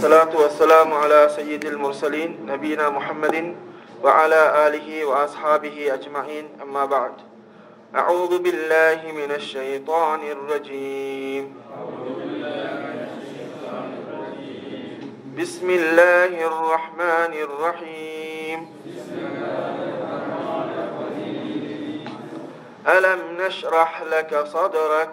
والصلاة والسلام على سيد المرسلين نبينا محمد وعلى آله وأصحابه أجمعين أما بعد. أعوذ بالله من الشيطان الرجيم. بسم الله الرحمن الرحيم. ألم نشرح لك صدرك؟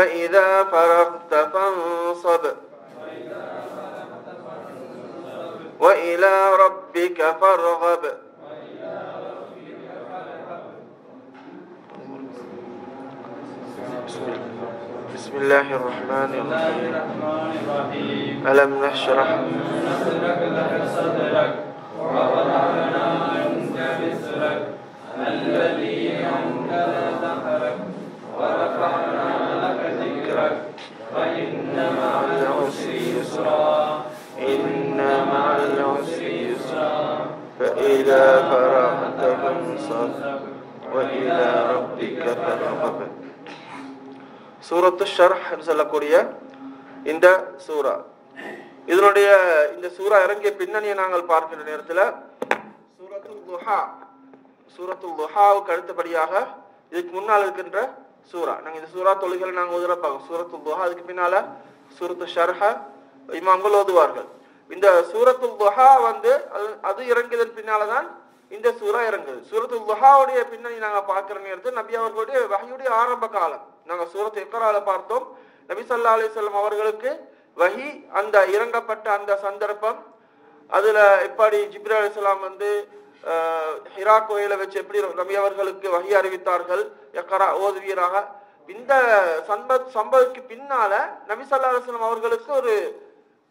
فإذا فرغت فانصب. وإلى ربك فارغب. بسم الله الرحمن الرحيم. ألم نشرح؟ ووضعنا فإذا فرغت فانصب وإلى ربك فارغب சூரத்து ஷர்ஹ் என்று சொல்லக்கூடிய இந்த சூரா இதனுடைய இந்த சூரா இறங்கிய பின்னணியை நாங்கள் பார்க்கின்ற நேரத்தில் சூரத்துல் துஹா சூரத்துல் துஹாவுக்கு அடுத்தபடியாக இதுக்கு முன்னால் இருக்கின்ற சூரா நாங்கள் இந்த சூரா தொழுகளை நாங்கள் ஓதுற பார்க்கோம் சூரத்துல் துஹா அதுக்கு பின்னால சூரத்து ஷர்ஹ இமாம்கள் ஓதுவார்கள் இந்த சூரத்துல் துஹா வந்து அது- அது இறங்கியதன் பின்னால தான் இந்த சூரா இறங்குது. சூரத்துல் துஹாவுடைய பின்னணி நாங்க பார்க்கிற நேரத்தில் நபி அவர்களுடைய வகையுடைய ஆரம்ப காலம். நாங்க சூரத் எக்கரால பார்த்தோம். நபி சல்லா அலைஹி அவர்களுக்கு வகி அந்த இறங்கப்பட்ட அந்த சந்தர்ப்பம் அதுல எப்படி ஜிப்ரி அலிஸ்லாம் வந்து ஹிரா கோயிலை வச்சு எப்படி நபி அவர்களுக்கு வகி அறிவித்தார்கள் எக்கரா ஓதுவீராக. இந்த சம்ப சம்பவத்துக்கு பின்னால நபி சல்லா அலுவலம் அவர்களுக்கு ஒரு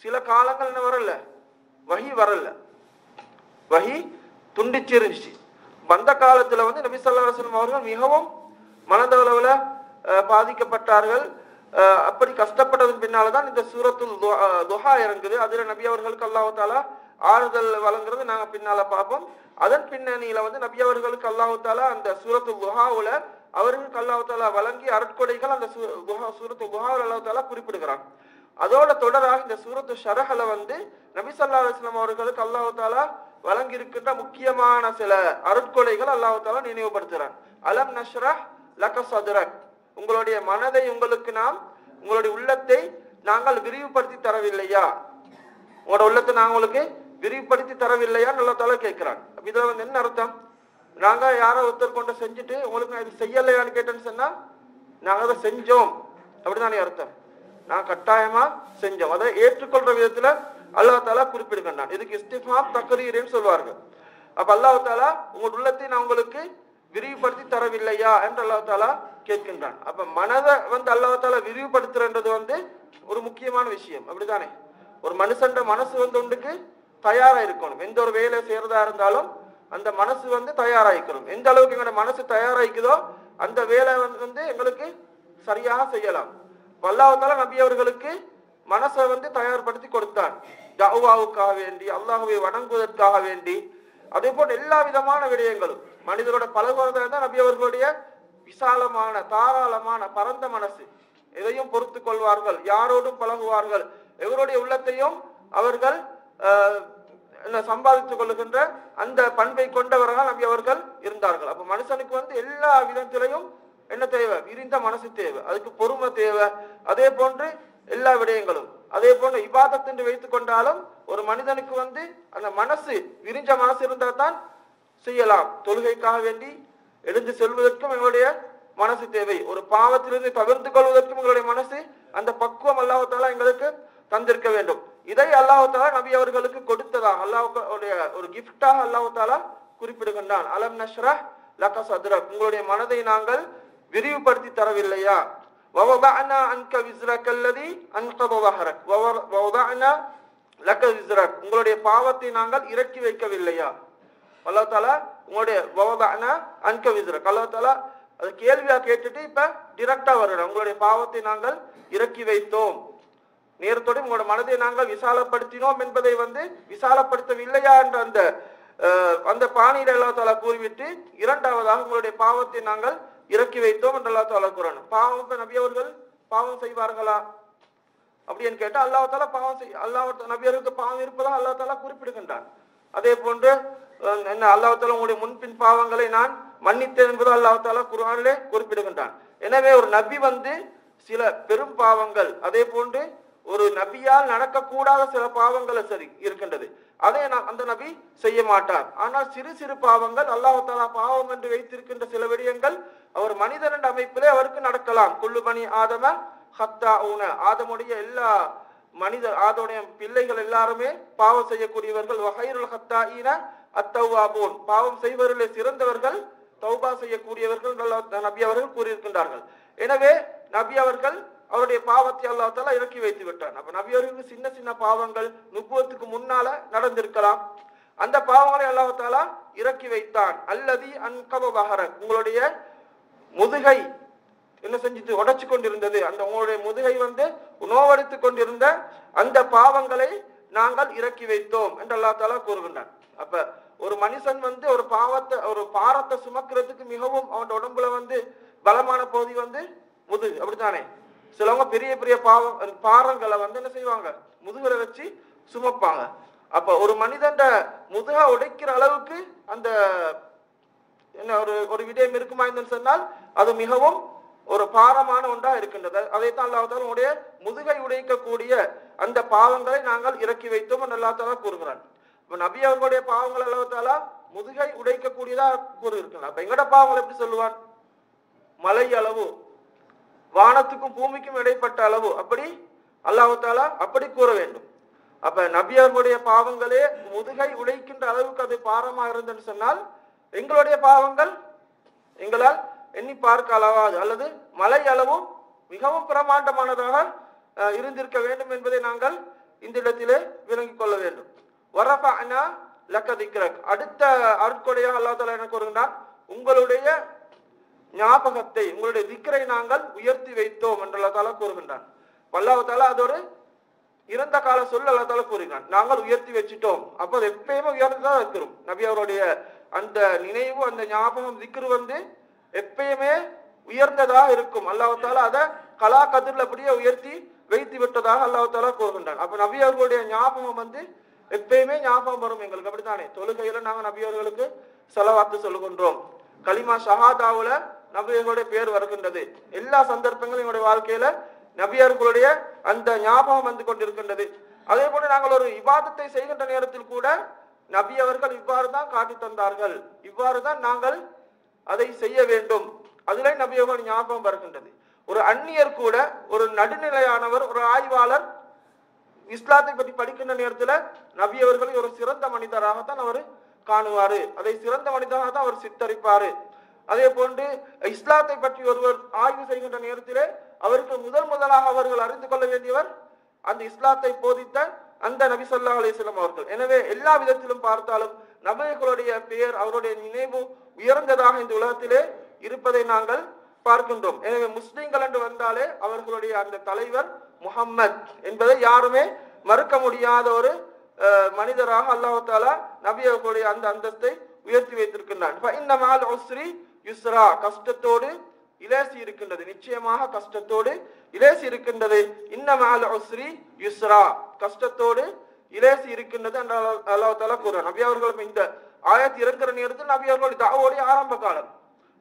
சில காலங்கள் என்ன வரல. வகி வரல. வகி துண்டிச்சு இருந்துச்சு வந்த காலத்துல வந்து நபி ஸல்லல்லாஹு அவர்கள் மிகவும் மனதளவுல அஹ், பாதிக்கப்பட்டார்கள். அப்படி கஷ்டப்பட்டதன் பின்னால்தான் இந்த சூரத்துல் துஹா- இறங்குது. அதுல நபி அவர்களுக்கு அல்லாஹ் ஆறுதல் வழங்குறது நாங்க பின்னால பார்ப்போம். அதன் பின்னணியில வந்து நபி அவர்களுக்கு அல்லாஹ் அந்த சூரத்து துஹாவுல அவர்களுக்கு அல்லாஹ் வழங்கி அருட்கொடைகள் அந்த சூரத்து துஹா சூரத்துல் துஹாவில் அல்லாஹ் குறிப்பிடுகிறான். அதோட தொடராக இந்த சூரத்து ஷரஹல வந்து நபி ஸல்லல்லாஹு அவர்களுக்கு அல்லாஹ் தாலா முக்கியமான சில அருட்கொலைகள் அல்லாஹ் தாலா நினைவுபடுத்துறான். அலம் நஷ்ரஹ் லக சதுரக். உங்களுடைய மனதை உங்களுக்கு நாம் உங்களுடைய உள்ளத்தை நாங்கள் விரிவுபடுத்தி தரவில்லையா? உங்களோட உள்ளத்தை நாங்கள் உங்களுக்கு விரிவுபடுத்தி தரவில்லையா நல்லா தலை கேட்கிறான். இதுல வந்து என்ன அர்த்தம்? நாங்க யாரோ ஒருத்தர் கொண்டு செஞ்சுட்டு உங்களுக்கு நான் இது செய்யலையான்னு கேட்டேன்னு சொன்னா நாங்க அதை செஞ்சோம். அப்படிதானே அர்த்தம். நான் கட்டாயமா செஞ்சோம். அதை ஏற்றுக்கொள்ற விதத்துல அல்லா தாலா குறிப்பிடுகின்றான் இதுக்கு இஸ்திஃபாம் தக்ரீர்னு சொல்வார்கள். அப்ப அல்லாஹ் தாலா உங்கள் உள்ளத்தை நான் உங்களுக்கு விரிவுபடுத்தி தரவில்லையா என்று அல்லாஹ் தாலா கேட்கின்றான். அப்ப மனதை வந்து அல்லாஹ் தாலா விரிவுபடுத்துறன்றது வந்து ஒரு முக்கியமான விஷயம். அப்படிதானே ஒரு மனுஷன்ற மனசு வந்து ஒன்றுக்கு தயாரா இருக்கணும். எந்த ஒரு வேலை செய்யறதா இருந்தாலும் அந்த மனசு வந்து தயாராகிக்கணும். எந்த அளவுக்கு எங்களோட மனசு தயாராகிக்குதோ அந்த வேலை வந்து எங்களுக்கு சரியாக செய்யலாம். வல்லாவத்தால நபி அவர்களுக்கு மனசை வந்து தயார்படுத்தி கொடுத்தான் தவாவுக்காக வேண்டி அல்லாஹுவை வணங்குவதற்காக வேண்டி. அதே போல் எல்லா விதமான விடயங்களும். மனிதரோட பழகுவதாக தான் நபி அவர்களுடைய விசாலமான தாராளமான பரந்த மனசு. எதையும் பொறுத்து கொள்வார்கள் யாரோடும் பழகுவார்கள். எவருடைய உள்ளத்தையும் அவர்கள் என்ன சம்பாதித்துக் கொள்ளுகின்ற அந்த பண்பை கொண்டவர்கள் நபி அவர்கள் இருந்தார்கள். அப்ப மனுஷனுக்கு வந்து எல்லா விதத்திலையும் என்ன தேவை? விரிந்த மனசு தேவை. அதுக்கு பொறுமை தேவை. அதே போன்று எல்லா விடயங்களும். அதே போன்று இபாதத் என்று வைத்துக் கொண்டாலும் ஒரு மனிதனுக்கு வந்து அந்த மனசு விரிஞ்ச மனசு இருந்தால் தான் செய்யலாம். தொழுகைக்காக வேண்டி எழுந்து செல்வதற்கும் எங்களுடைய மனசு தேவை. ஒரு பாவத்திலிருந்து தவிர்த்து கொள்வதற்கும் எங்களுடைய மனசு அந்த பக்குவம் அல்லாஹால எங்களுக்கு தந்திருக்க வேண்டும். இதை அல்லாஹால நபி அவர்களுக்கு கொடுத்ததா அல்லாஹுடைய ஒரு கிஃப்டாக அல்லாஹால குறிப்பிடுகின்றான். அலம் நஷ்ரா லக்கா சதுரக். உங்களுடைய மனதை நாங்கள் விரிவுபடுத்தி தரவில்லையா? வவதானா அன்க விஸ்ரக்கல்லதி அன்கபவஹரக் வவதானா லக்க விஸ்ரக். உங்களுடைய பாவத்தை நாங்கள் இறக்கி வைக்கவில்லையா? அல்லா தாலா உங்களுடைய வவதானா அன்க விஸ்ரக். அல்லா அது கேள்வியா கேட்டுட்டு இப்ப டிரெக்டா வரணும் உங்களுடைய பாவத்தை நாங்கள் இறக்கி வைத்தோம். நேரத்தோடு உங்களோட மனதை நாங்கள் விசாலப்படுத்தினோம் என்பதை வந்து விசாலப்படுத்தவில்லையா? என்ற அந்த அந்த பாணியில அல்லா கூறிவிட்டு இரண்டாவதாக உங்களுடைய பாவத்தை நாங்கள் இறக்கி வைத்தோம் என்று அல்லா தாலா கூறணும் பாவம் நபி அவர்கள் பாவம் செய்வார்களா? அப்படின்னு கேட்டால் அல்லா தாலா பாவம் செய் அல்லாஹ் நபியருக்கு பாவம் இருப்பதா அல்லா தாலா குறிப்பிடுகின்றான். அதே போன்று என்ன அல்லாஹ் தாலா உங்களுடைய முன்பின் பாவங்களை நான் மன்னித்தேன் என்பது அல்லாஹ் தாலா குர்ஆனிலே குறிப்பிடுகின்றான். எனவே ஒரு நபி வந்து சில பெரும் பாவங்கள் அதே போன்று ஒரு நபியால் நடக்கக்கூடாத சில பாவங்கள் சரி இருக்கின்றது. அதை நான் அந்த நபி செய்ய மாட்டார். ஆனால் சிறு சிறு பாவங்கள் அல்லாஹாலா பாவம் என்று வைத்திருக்கின்ற சில விடயங்கள் அவர் மனிதன் என்ற அமைப்பிலே அவருக்கு நடக்கலாம். குள்ளுமணி ஆதமன் ஹத்தா ஊன ஆதமுடைய எல்லா மனிதர் ஆதோடைய பிள்ளைகள் எல்லாருமே பாவம் செய்யக்கூடியவர்கள். வகைருல் ஹத்தா ஈன அத்தவாபூன். பாவம் செய்வர்களே சிறந்தவர்கள் தௌபா செய்யக்கூடியவர்கள் நபி அவர்கள் கூறியிருக்கின்றார்கள். எனவே நபி அவர்கள் அவருடைய பாவத்தை அல்லாத்தால இறக்கி வைத்து விட்டார். அப்ப நபி அவர்களுக்கு சின்ன சின்ன பாவங்கள் நுப்புவத்துக்கு முன்னால நடந்திருக்கலாம். அந்த பாவங்களை அல்லாஹாலா இறக்கி வைத்தான். அல்லது அன்கப பஹரக் உங்களுடைய முதுகை என்ன செஞ்சுட்டு உடைச்சு கொண்டிருந்தது. அந்த உங்களுடைய முதுகை வந்து நோவடித்து கொண்டிருந்த அந்த பாவங்களை நாங்கள் இறக்கி வைத்தோம் என்று அல்லா தாலா கூறுகின்றான். அப்ப ஒரு மனுஷன் வந்து ஒரு பாவத்தை ஒரு பாரத்தை சுமக்கிறதுக்கு மிகவும் அவன் உடம்புல வந்து பலமான பகுதி வந்து முதுகு அப்படித்தானே? சிலவங்க பெரிய பெரிய பாவம் பாரங்களை வந்து என்ன செய்வாங்க? முதுகுல வச்சு சுமப்பாங்க. அப்ப ஒரு மனிதன் முதுக உடைக்கிற அளவுக்கு அந்த ஒரு ஒரு விடயம் இருக்குமா என்று சொன்னால் அது மிகவும் ஒரு பாரமான ஒன்றா இருக்கின்றது. அதைத்தான் அல்லாஹ் உடைய முதுகை உடைக்கக்கூடிய அந்த பாவங்களை நாங்கள் இறக்கி வைத்தோம் என்று அல்லாஹ் தாலா கூறுகிறான். இப்ப நபி அவர்களுடைய பாவங்கள் அல்லாஹ் தாலா முதுகை உடைக்கக்கூடியதா கூறியிருக்கலாம் அப்ப எங்கட பாவங்கள் எப்படி சொல்லுவான்? மலை அளவு வானத்துக்கும் பூமிக்கும் இடைப்பட்ட அளவு அப்படி அல்லாஹ் தாலா அப்படி கூற வேண்டும். அப்ப நபி அவர்களுடைய பாவங்களே முதுகை உடைக்கின்ற அளவுக்கு அது பாரமா இருந்ததுன்னு சொன்னால் எங்களுடைய பாவங்கள் எங்களால் எண்ணி பார்க்க அளவாது. அல்லது மலை அளவும் மிகவும் பிரமாண்டமானதாக இருந்திருக்க வேண்டும் என்பதை நாங்கள் இந்த இடத்திலே விளங்கிக் கொள்ள வேண்டும். வரஃபஅனா லக்க திக்ரக். அடுத்த அருட்கொடையாக அல்லா தலா என்ன கூறுகின்றான்? உங்களுடைய ஞாபகத்தை உங்களுடைய திக்கரை நாங்கள் உயர்த்தி வைத்தோம் என்று அல்லா தாலா கூறுகின்றான். அல்லாஹ் அதோடு அது ஒரு இறந்த கால சொல் அல்லா தாலா கூறுகிறான் நாங்கள் உயர்த்தி வச்சுட்டோம். அப்போ எப்பயுமே எப்பயுமே உயர்ந்துதான் இருக்கிறோம். நபி அவருடைய அந்த நினைவு அந்த ஞாபகம் திக்ரு வந்து எப்பயுமே உயர்ந்ததாக இருக்கும். அல்லாஹால அதை கலா கதிரில் அப்படியே உயர்த்தி வைத்து விட்டதாக அல்லாஹால தாலா கூறுகின்றான். அப்ப நபி அவர்களுடைய ஞாபகம் வந்து எப்பயுமே ஞாபகம் வரும் எங்களுக்கு. அப்படித்தானே? தொழுகையில நாங்கள் நபி அவர்களுக்கு செலவாத்து சொல்லுகின்றோம். கலிமா ஷஹாதாவுல நபியர்களுடைய பேர் வருகின்றது. எல்லா சந்தர்ப்பங்களும் எங்களுடைய வாழ்க்கையில நபியர்களுடைய அந்த ஞாபகம் வந்து கொண்டிருக்கின்றது. அதே போல நாங்கள் ஒரு விவாதத்தை செய்கின்ற நேரத்தில் கூட நபி அவர்கள் இவ்வாறு தான் காட்டி தந்தார்கள். இவ்வாறு தான் நாங்கள் அதை செய்ய வேண்டும். அதிலே நபி அவர்கள் ஞாபகம் வருகின்றது. ஒரு அந்நியர் கூட ஒரு நடுநிலையானவர் ஒரு ஆய்வாளர் இஸ்லாத்தை பற்றி படிக்கின்ற நேரத்துல நபி அவர்களை ஒரு சிறந்த மனிதராகத்தான் அவர் காணுவாரு. அதை சிறந்த மனிதராக தான் அவர் சித்தரிப்பாரு. அதே போன்று இஸ்லாத்தை பற்றி ஒருவர் ஆய்வு செய்கின்ற நேரத்திலே அவருக்கு முதல் முதலாக அவர்கள் அறிந்து கொள்ள வேண்டியவர் அந்த இஸ்லாத்தை போதித்த அந்த நபி சொல்லா அலிஸ்லாம் அவர்கள். எனவே எல்லா விதத்திலும் பார்த்தாலும் நபிகளுடைய பெயர் அவருடைய நினைவு உயர்ந்ததாக இந்த உலகத்திலே இருப்பதை நாங்கள் பார்க்கின்றோம். எனவே முஸ்லிம்கள் என்று வந்தாலே அவர்களுடைய அந்த தலைவர் முகம்மத் என்பதை யாருமே மறுக்க முடியாத ஒரு அஹ், மனிதராக அல்லாஹாலா நபி அவர்களுடைய அந்த அந்தஸ்தை உயர்த்தி வைத்திருக்கின்றான். ஃப இன்ன மஅல் யுஸ்ரா கஷ்டத்தோடு இலேசி இருக்கின்றது. நிச்சயமாக கஷ்டத்தோடு இலேசி இருக்கின்றது. இன்னமால் யுஸ்ரா. கஷ்டத்தோடு இலேசி இருக்கின்றது என்று அல்லாஹ் அல்லாஹ் தாலா கூறுறான் நபி அவர்களும் இந்த ஆயத்து இறங்குற நேரத்தில் நபி அவர்கள் தாவோடைய ஆரம்ப காலம்.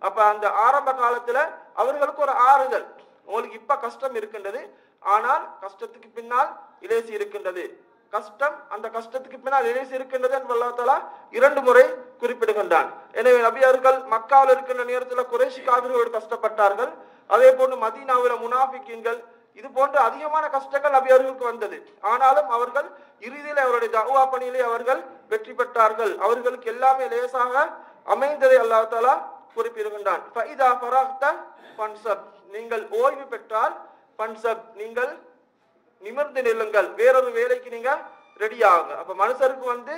அப்ப அந்த ஆரம்ப காலத்துல அவர்களுக்கு ஒரு ஆறுதல். உங்களுக்கு இப்ப கஷ்டம் இருக்கின்றது. ஆனால் கஷ்டத்துக்கு பின்னால் இலேசி இருக்கின்றது. கஷ்டம் அந்த கஷ்டத்துக்கு பின்னால் இலேசி இருக்கின்றது என்று அல்லா தஆலா இரண்டு முறை குறிப்பிடுகின்றான். எனவே நபியர்கள் மக்காவில் இருக்கின்ற நேரத்தில் குறைஷி காவிரியோடு கஷ்டப்பட்டார்கள். அதே போன்று மதீனாவில் முனாஃபிக்கீன்கள் இது போன்ற அதிகமான கஷ்டங்கள் நபியர்களுக்கு வந்தது. ஆனாலும் அவர்கள் இறுதியில் அவருடைய தவா பணியிலே அவர்கள் வெற்றி பெற்றார்கள். அவர்களுக்கு எல்லாமே லேசாக அமைந்ததை அல்லா தாலா குறிப்பிடுகின்றான். நீங்கள் ஓய்வு பெற்றால் பன்சப் நீங்கள் நிமிர்ந்து நில்லுங்கள். வேறொரு வேலைக்கு நீங்க ரெடி ஆகுங்க. அப்ப மனுஷருக்கு வந்து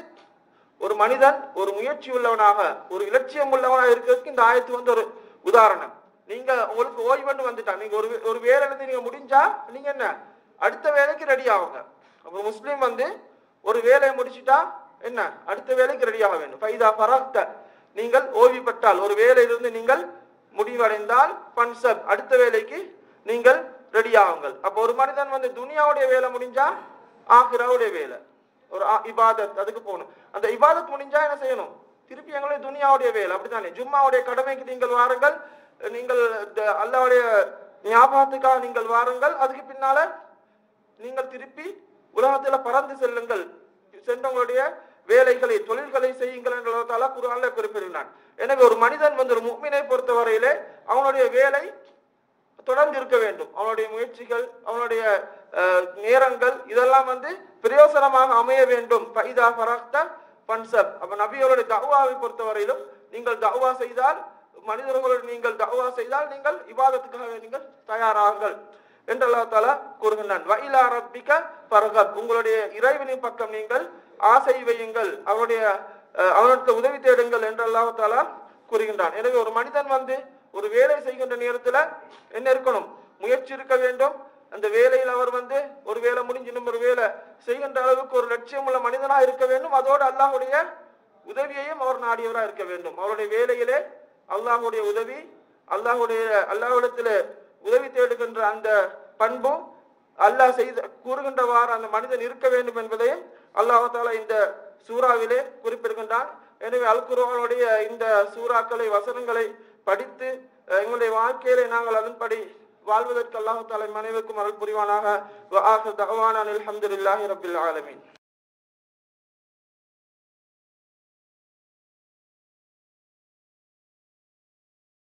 ஒரு மனிதன் ஒரு முயற்சி உள்ளவனாக ஒரு இலட்சியம் உள்ளவனாக இருக்கிறதுக்கு இந்த ஆயத்து வந்து ஒரு உதாரணம். நீங்க உங்களுக்கு ஓய்வுன்னு வந்துட்டா. நீங்க ஒரு ஒரு வேலை எழுதி நீங்க முடிஞ்சா நீங்க என்ன? அடுத்த வேலைக்கு ரெடி ஆகுங்க. அப்ப முஸ்லீம் வந்து ஒரு வேலையை முடிச்சுட்டா என்ன? அடுத்த வேலைக்கு ரெடி ஆக வேண்டும். ஃபைதா பராக்த நீங்கள் ஓய்வு பெற்றால் ஒரு வேலையிலிருந்து நீங்கள் முடிவடைந்தால் பன்சப். அடுத்த வேலைக்கு நீங்கள் ரெடி ஆகுங்கள். அப்ப ஒரு மனிதன் வந்து துனியாவுடைய வேலை முடிஞ்சா ஆஹிராவுடைய வேலை. ஒரு ஆ- இபாதத் அதுக்கு போகணும். அந்த இபாதத் முடிஞ்சா என்ன செய்யணும்? திருப்பி எங்களுடைய துனியாவுடைய வேலை. அப்படித்தானே? ஜும்மாவுடைய கடமைக்கு நீங்கள் வாருங்கள். நீங்கள் அல்லாவுடைய ஞாபகத்துக்காக நீங்கள் வாருங்கள். அதுக்கு பின்னால நீங்கள் திருப்பி உலகத்துல பறந்து செல்லுங்கள். சென்றவங்களுடைய வேலைகளை தொழில்களை செய்யுங்கள் என்றதால குரான்ல குறிப்பிடுகிறான். எனவே ஒரு மனிதன் வந்து ஒரு முக்மினை பொறுத்தவரையிலே அவனுடைய வேலை தொடர்ந்து இருக்க வேண்டும். அவனுடைய முயற்சிகள் அவனுடைய நேரங்கள் இதெல்லாம் வந்து பிரயோசனமாக அமைய வேண்டும். பைதா ஃபரக்த பன்சப் அப்ப நபியோருடைய தவாவை பொறுத்தவரையிலும் நீங்கள் தவா செய்தால் மனிதர்களுடன் நீங்கள் தவா செய்தால் நீங்கள் இவாதத்துக்காக நீங்கள் தயாராகுங்கள் என்று அல்லா தாலா கூறுகின்றான். வயிலா ரப்பிக்க பரகப் உங்களுடைய இறைவனின் பக்கம் நீங்கள் ஆசை வையுங்கள். அவருடைய அவனுக்கு உதவி தேடுங்கள் என்று அல்லா தாலா கூறுகின்றான். எனவே ஒரு மனிதன் வந்து ஒரு வேலை செய்கின்ற நேரத்துல என்ன இருக்கணும்? முயற்சி இருக்க வேண்டும். அந்த வேலையில் அவர் வந்து ஒரு வேலை முடிஞ்சு இன்னும் ஒரு வேலை செய்கின்ற அளவுக்கு ஒரு லட்சியம் உள்ள மனிதனா இருக்க வேண்டும். அதோடு அல்லாஹுடைய உதவியையும் அவர் நாடியவராக இருக்க வேண்டும். அவருடைய வேலையிலே அல்லாஹுடைய உதவி அல்லாஹுடைய அல்லாஹ்விடத்துல உதவி தேடுகின்ற அந்த பண்பும் அல்லாஹ் செய்த கூறுகின்றவாறு அந்த மனிதன் இருக்க வேண்டும் என்பதையும் அல்லாஹ் இந்த சூறாவிலே குறிப்பிடுகின்றான். எனவே அல் குர்ஆனுடைய இந்த சூறாக்களை வசனங்களை படித்து எங்களுடைய வாழ்க்கையிலே நாங்கள் அதன்படி வாழ்வதற்கு அல்லாஹாலை மனைவிக்கும் அருள் புரிவானாக. வ ஆஹிர் தஅவானா அல்ஹம்துலில்லாஹி